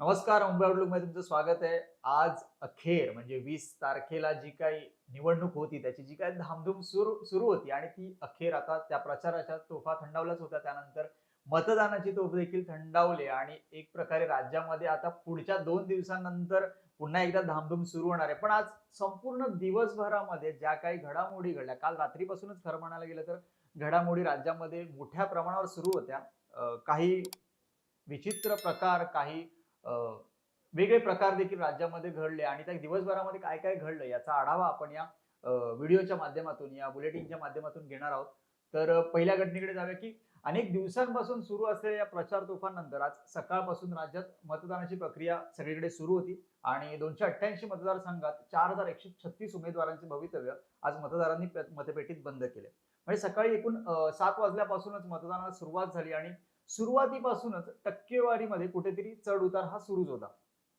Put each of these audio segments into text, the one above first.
नमस्कार मुंबई मध्ये तुमचं स्वागत आहे. आज अखेर म्हणजे वीस तारखेला जी काही निवडणूक होती त्याची जी काही धामधूम सुरू सुरू होती आणि ती अखेर आता त्या प्रचाराच्या तोफा थंडावल्याच होत्या. त्यानंतर मतदानाची तोफ देखील थंडावली आणि एक प्रकारे राज्यामध्ये आता पुढच्या दोन दिवसांनंतर पुन्हा एकदा धामधूम सुरू होणार आहे. पण आज संपूर्ण दिवसभरामध्ये ज्या काही घडामोडी घडल्या काल रात्रीपासूनच खरं म्हणायला गेलं तर घडामोडी राज्यामध्ये मोठ्या प्रमाणावर सुरू होत्या. काही विचित्र प्रकार काही वेगळे प्रकार देखील राज्यामध्ये घडले आणि त्या दिवसभरामध्ये काय काय घडलं याचा आढावा आपण या व्हिडिओच्या माध्यमातून या बुलेटिनच्या माध्यमातून घेणार आहोत. तर पहिल्या घटनेकडे जाऊया की अनेक दिवसांपासून सुरू असलेल्या या प्रचार तुफानंतर आज सकाळपासून राज्यात मतदानाची प्रक्रिया सगळीकडे सुरू होती आणि दोनशे अठ्ठ्याऐंशी मतदारसंघात चार हजार एकशे छत्तीस उमेदवारांचे भवितव्य आज मतदारांनी मतपेटीत बंद केले. म्हणजे सकाळी एकूण सात वाजल्यापासूनच मतदानाला सुरुवात झाली आणि सुरुवातीपासूनच टक्केवारीमध्ये कुठेतरी चढ उतार हा सुरूच होता.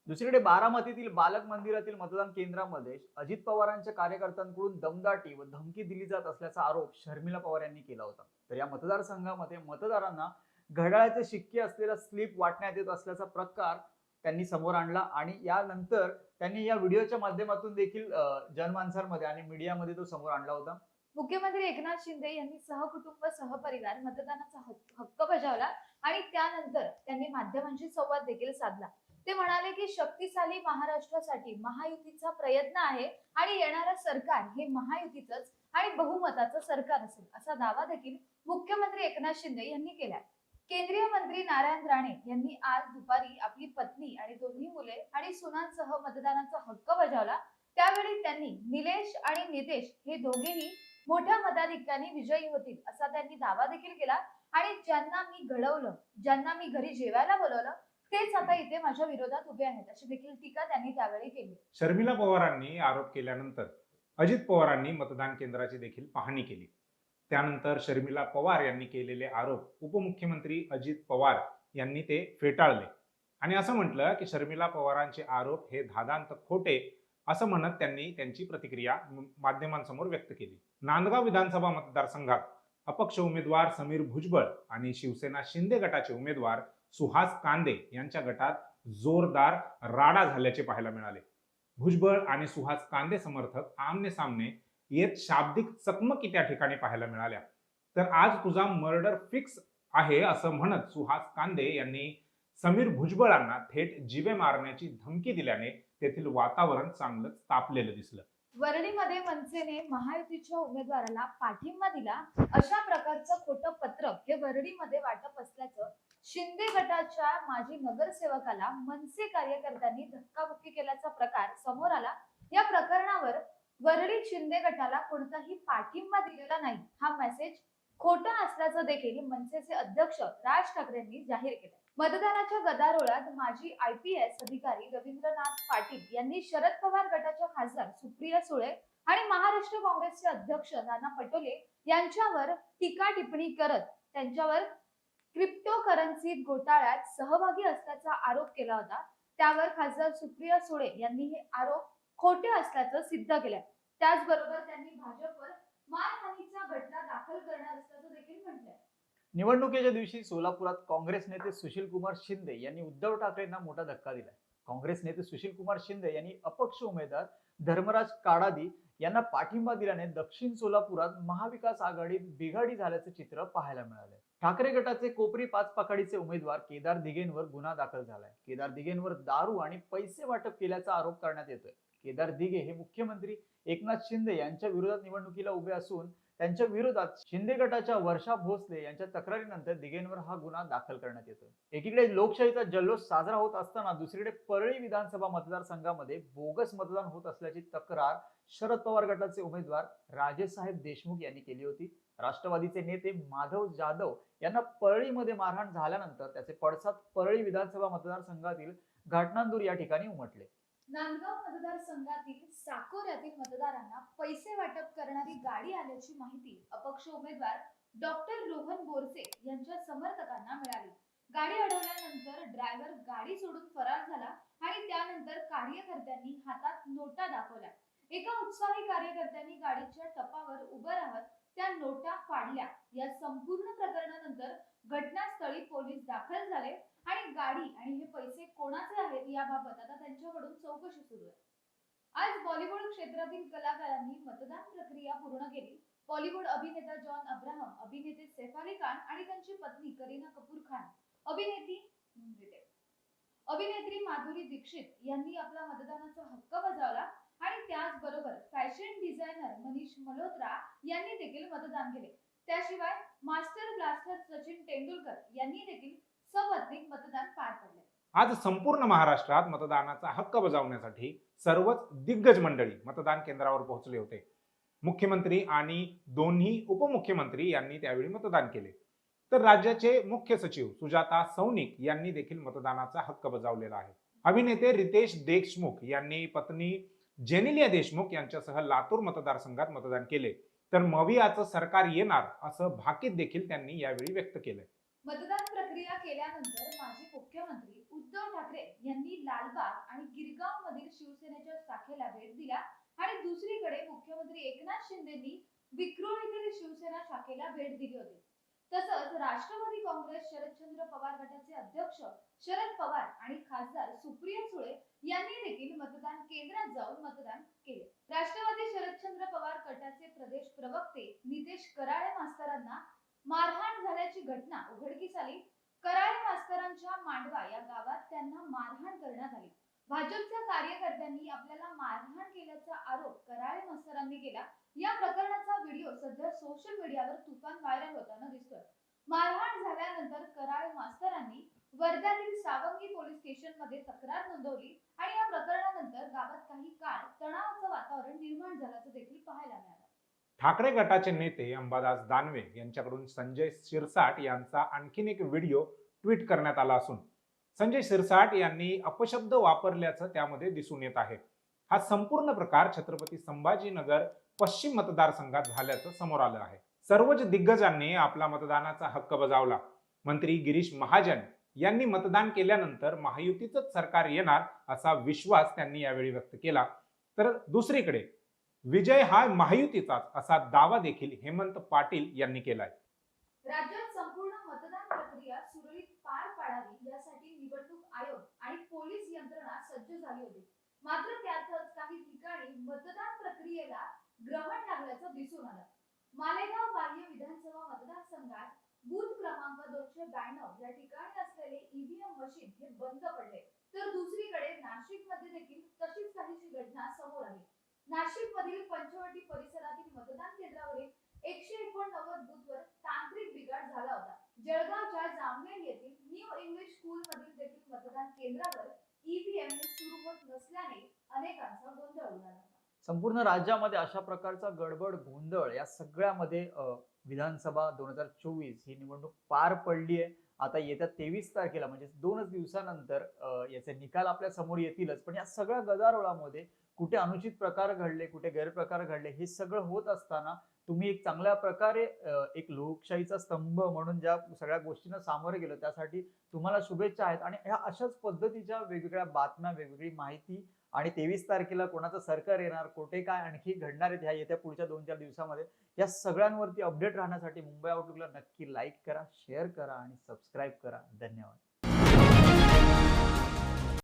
दुसरीकडे बारामतीतील बालक मंदिरातील मतदान केंद्रामध्ये अजित पवारांच्या कार्यकर्त्यांकडून दमदाटी व धमकी दिली जात असल्याचा आरोप शर्मिला पवार यांनी केला होता. तर या मतदारसंघामध्ये मतदारांना घड्याळाचे शिक्के असलेला स्लिप वाटण्यात येत असल्याचा प्रकार त्यांनी समोर आणला आणि यानंतर त्यांनी या व्हिडिओच्या माध्यमातून देखील जनमानसांमध्ये आणि मीडियामध्ये तो समोर आणला होता. मुख्यमंत्री एकनाथ शिंदे यांनी सहकुटुंब सहपरिवार मतदानाचा हक्क बजावला आणि त्यानंतर त्यांनी माध्यमांशी संवाद देखील साधला. ते म्हणाले की शक्तिशाली महाराष्ट्रासाठी महायुतीचा प्रयत्न आहे आणि येणारं सरकार हे महायुतीचंच आणि बहुमताचं सरकार असेल असा दावा देखील मुख्यमंत्री एकनाथ शिंदे यांनी केलाय. केंद्रीय मंत्री नारायण राणे यांनी आज दुपारी आपली पत्नी आणि दोन्ही मुले आणि सुनांसह मतदानाचा हक्क बजावला. त्यावेळी त्यांनी निलेश आणि नितेश हे दोघेही मोठ्या मताधिक्याने विजयी होतील असा त्यांनी दावा देखील केला. आणि ज्यांना मी घडवलं ज्यांना मी घरी जेवायला बोलवलं तेच आता इथे माझ्या विरोधात उभे आहेत अशी देखील टीका त्यांनी त्यावेळी केली. शर्मिला पवारांनी आरोप केल्यानंतर अजित पवारांनी मतदान केंद्राची देखील पाहणी केली. त्यानंतर शर्मिला पवार यांनी केलेले आरोप उपमुख्यमंत्री अजित पवार यांनी ते फेटाळले. आणि असं म्हटलं की शर्मिला पवारांचे आरोप हे धादांत खोटे असं म्हणत त्यांनी त्यांची प्रतिक्रिया माध्यमांसमोर व्यक्त केली. नांदगाव विधानसभा मतदारसंघात अपक्ष उमेदवार समीर भुजबळ आणि शिवसेना शिंदे गटाचे उमेदवार सुहास कांदे यांच्या गटात जोरदार राडा झाल्याचे पाहायला मिळाले. भुजबळ आणि सुहास कांदे समर्थक आमने सामने येत शाब्दिक चकमकी त्या ठिकाणी पाहायला मिळाल्या. तर आज तुझा मर्डर फिक्स आहे असं म्हणत सुहास कांदे यांनी समीर भुजबळांना थेट जीवे मारण्याची धमकी दिल्याने तेथील वातावरण चांगलंच तापलेलं दिसलं. वरळीमध्ये मनसेने महायुतीच्या उमेदवाराला पाठिंबा दिला अशा प्रकारचं खोटं पत्रक हे वरळीमध्ये वाटप असल्याचं शिंदे गटाच्या माजी नगरसेवकाला मनसे कार्यकर्त्यांनी धक्काबुक्की केल्याचा प्रकार समोर आला. या प्रकरणावर वरळी शिंदे गटाला कोणताही पाठिंबा दिलेला नाही. हा मेसेज खोटं असल्याचं देखील मनसेचे अध्यक्ष राज ठाकरेंनी जाहीर केलं. मतदानाच्या गदारोळात माजी आय पी एस अधिकारी रवींद्रनाथ पाटील यांनी शरद पवार गटाच्या खासदार सुप्रिया सुळे आणि महाराष्ट्र काँग्रेसचे अध्यक्ष नाना पटोले यांच्यावर टीका टिप्पणी करत त्यांच्यावर क्रिप्टो करन्सी घोटाळ्यात सहभागी असल्याचा आरोप केला होता. त्यावर खासदार सुप्रिया सुळे यांनी हे आरोप खोटे असल्याचं सिद्ध केलं. त्याचबरोबर त्यांनी भाजपवर मानहानीचा घटना दाखल करणार असल्याचं देखील म्हटलंय. निवडणुकीच्या दिवशी सोलापुरात काँग्रेस नेते सुशील कुमार शिंदे यांनी उद्धव ठाकरेंना मोठा धक्का दिलाय. काँग्रेस नेते सुशील कुमार शिंदे यांनी अपक्ष उमेदवार धर्मराज काडादी यांना पाठिंबा दिल्याने दक्षिण सोलापुरात महाविकास आघाडीत बिघाडी झाल्याचं चित्र पाहायला मिळालं ठाकरे गटाचे कोपरी पाच पाखाडीचे उमेदवार केदार दिघेंवर गुन्हा दाखल झालाय. केदार दिघेंवर दारू आणि पैसे वाटप केल्याचा आरोप करण्यात येतोय. केदार दिघे हे मुख्यमंत्री एकनाथ शिंदे यांच्या विरोधात निवडणुकीला उभे असून त्यांच्या विरोधात शिंदे गटाच्या वर्षा भोसले यांच्या तक्रारीनंतर दिघेंवर हा गुन्हा दाखल करण्यात येतो. एकीकडे लोकशाहीचा जल्लोष साजरा होत असताना दुसरीकडे परळी विधानसभा मतदारसंघामध्ये बोगस मतदान होत असल्याची तक्रार शरद पवार गटाचे उमेदवार राजेसाहेब देशमुख यांनी केली होती. राष्ट्रवादीचे नेते माधव जाधव यांना परळीमध्ये मारहाण झाल्यानंतर त्याचे पडसाद परळी विधानसभा मतदारसंघातील घाटनांदूर या ठिकाणी उमटले. नांदगाव मतदारसंघातील साकोऱ्यातील मतदारांना पैसे वाटप करणारी गाडी आल्याची माहिती अपक्ष उमेदवार डॉक्टर रोहन बोरसे यांच्या समर्थकांना मिळाली. गाडी अडवल्यानंतर ड्रायव्हर गाडी सोडून फरार झाला आणि त्यानंतर कार्यकर्त्यांनी हातात नोटा दाखवल्या. एका उत्साही कार्यकर्त्यांनी गाडीच्या टपावर उभं राहत त्या नोटा फाडल्या. या संपूर्ण प्रकरणानंतर घटनास्थळी पोलीस दाखल झाले आणि गाडी आणि कोणाचे आहेत याबाबत आता त्यांच्याकडून चौकशी सुरू आहे. आज बॉलिवूड क्षेत्रातील कलाकारांनी मतदान प्रक्रिया पूर्ण केली. बॉलिवूड अभिनेता जॉन अब्राहम अभिनेते सैफ अली खान आणि त्यांची पत्नी करीना कपूर खान अभिनेती अभिनेत्री माधुरी दीक्षित यांनी आपला मतदानाचा हक्क बजावला आणि त्याचबरोबर फॅशन डिझायनर मनीष मल्होत्रा यांनी देखील मतदान केले. त्याशिवाय मास्टर ब्लास्टर सचिन तेंडुलकर यांनी देखील सपत्नीक मतदान पार आज संपूर्ण महाराष्ट्रात मतदानाचा हक्क बजावण्यासाठी सर्वच दिग्गज मंडळी मतदान केंद्रावर पोहोचले होते. मुख्यमंत्री आणि दोन्ही उपमुख्यमंत्री यांनी त्यावेळी मतदान केले. तर राज्याचे मुख्य सचिव सुजाता सौनिक यांनी देखील मतदानाचा हक्क बजावलेला आहे. अभिनेते रितेश देशमुख यांनी पत्नी जेनिलिया देशमुख यांच्यासह लातूर मतदारसंघात मतदान केले. तर मवियाचं सरकार येणार असं भाकीत देखील त्यांनी यावेळी व्यक्त केलंय. मतदान प्रक्रिया केल्यानंतर माजी मुख्यमंत्री उद्धव ठाकरे यांनी लालबाग आणि गिरगाव मधील शिवसेनेच्या शाखेला भेट दिला आणि दुसरीकडे मुख्यमंत्री एकनाथ शिंदेनी विक्रोळीतील शिवसेना शाखेला भेट दिली होती. तसंच राष्ट्रवादी काँग्रेस शरदचंद्र पवार गटाचे अध्यक्ष शरद पवार आणि खासदार सुप्रिया सुळे यांनी देखील मतदान केंद्रात जाऊन मतदान केले. राष्ट्रवादी शरदचंद्र पवार गटाचे प्रदेश प्रवक्ते नितेश कराळे मास्तरांना मारहाण झाल्याची घटना उघडकीस आली. कराळे मास्तरांच्या मांडवा या गावात त्यांना मारहाण करण्यात आली. भाजपच्या कार्यकर्त्यांनी आपल्याला मारहाण केल्याचा आरोप कराळे मास्तरांनी केला. या प्रकरणाचा व्हिडिओ सध्या सोशल मीडियावर तुफान व्हायरल होताना दिसतोय. मारहाण झाल्यानंतर कराळे मास्तरांनी वर्ध्यातील सावंगी पोलीस स्टेशनमध्ये तक्रार नोंदवली आणि या प्रकरणानंतर गावात काही काळ तणावाचं वातावरण निर्माण झाल्याचं देखील पाहायला ठाकरे गटाचे नेते अंबादास दानवे यांच्याकडून संजय शिरसाट यांचा आणखीन एक व्हिडिओ ट्विट करण्यात आला असून संजय शिरसाट यांनी अपशब्द वापरल्याचं त्यामध्ये दिसून येत आहे. हा संपूर्ण प्रकार छत्रपती संभाजीनगर पश्चिम मतदारसंघात झाल्याचं समोर आलं आहे. सर्वच दिग्गजांनी आपला मतदानाचा हक्क बजावला. मंत्री गिरीश महाजन यांनी मतदान केल्यानंतर महायुतीचंच सरकार येणार असा विश्वास त्यांनी यावेळी व्यक्त केला. तर दुसरीकडे विजय हा महायुतीचाच असा दावा देखील हेमंत पाटील यांनी केलाय. राज्यात संपूर्ण मतदान प्रक्रिया सुरळीत पार पाडावी यासाठी निवडणूक आयोग आणि पोलीस यंत्रणा सज्ज झाली होती. मात्र त्यातच काही ठिकाणी मतदान प्रक्रियेला ग्रहण लागल्याचं दिसून आलं. मालेगाव बाह्य विधानसभा मतदारसंघात बूथ क्रमांक दोनशे ब्याण्णव या ठिकाणी असलेले ईव्हीएम मशीन हे बंद पडले. तर दुसरीकडे नाशिकमध्ये देखील तशीच काहीशी घटना समोर आली. नाशिक मधील पंचवटी परिसरातील मतदान केंद्रावरील एकशे एकोणनव्वद बूथवर तांत्रिक बिघाड झाला होता. जळगावच्या जामनेर येथील न्यू इंग्लिश स्कूल मधील देखील मतदान केंद्रावर ईव्हीएम सुरू होत नसल्याने अनेकांचा गोंधळ उडाला संपूर्ण राज्यामध्ये अशा प्रकारचा गडबड गोंधळ या सगळ्यामध्ये विधानसभा दोन हजार चोवीस ही निवडणूक पार पडली आहे आता येत्या तेवीस तारखेला म्हणजे दोनच दिवसानंतर याचे निकाल आपल्यासमोर येतीलच. पण या सगळ्या गदारोळामध्ये कुठे अनुचित प्रकार घडले कुठे गैरप्रकार घडले हे सगळं होत असताना तुम्ही एक चांगल्या प्रकारे एक लोकशाहीचा स्तंभ म्हणून ज्या सगळ्या गोष्टींना सामोरे गेलो त्यासाठी तुम्हाला शुभेच्छा आहेत. आणि ह्या अशाच पद्धतीच्या वेगवेगळ्या बातम्या वेगवेगळी माहिती आणि तेवीस तारखेला कोणाचं सरकार येणार कुठे काय आणखी घडणार आहेत ह्या येत्या पुढच्या दोन चार दिवसामध्ये या सगळ्यांवरती अपडेट राहण्यासाठी मुंबई आउटलुकला नक्की लाईक करा शेअर करा आणि सबस्क्राईब करा. धन्यवाद.